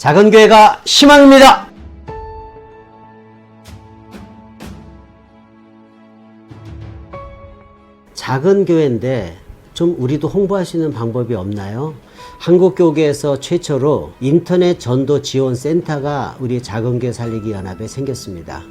작은 교회가 희망입니다. 작은 교회인데 좀 우리도 홍보할 수 있는 방법이 없나요? 한국교계에서 최초로 인터넷 전도 지원 센터가 우리 작은 교회 살리기 연합에 생겼습니다.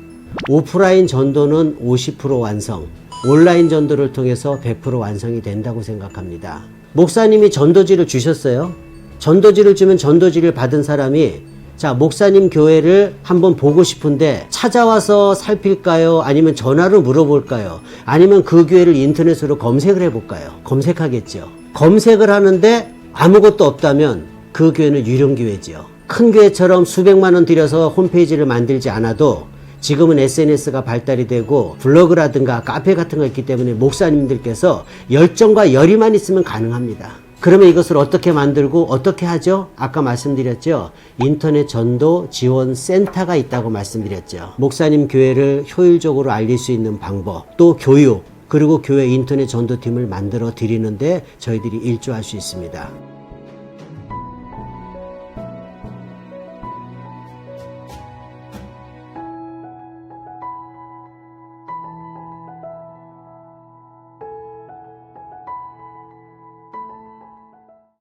오프라인 전도는 50% 완성, 온라인 전도를 통해서 100% 완성이 된다고 생각합니다. 목사님이 전도지를 주셨어요. 전도지를 주면 전도지를 받은 사람이 자, 목사님 교회를 한번 보고 싶은데 찾아와서 살필까요? 아니면 전화로 물어볼까요? 아니면 그 교회를 인터넷으로 검색을 해볼까요? 검색하겠죠. 검색을 하는데 아무것도 없다면 그 교회는 유령 교회지요. 큰 교회처럼 수백만 원 들여서 홈페이지를 만들지 않아도 지금은 SNS가 발달이 되고 블로그라든가 카페 같은 거 있기 때문에 목사님들께서 열정과 열의만 있으면 가능합니다. 그러면 이것을 어떻게 만들고 어떻게 하죠? 아까 말씀드렸죠. 인터넷 전도 지원 센터가 있다고 말씀드렸죠. 목사님 교회를 효율적으로 알릴 수 있는 방법, 또 교육, 그리고 교회 인터넷 전도팀을 만들어 드리는데 저희들이 일조할 수 있습니다.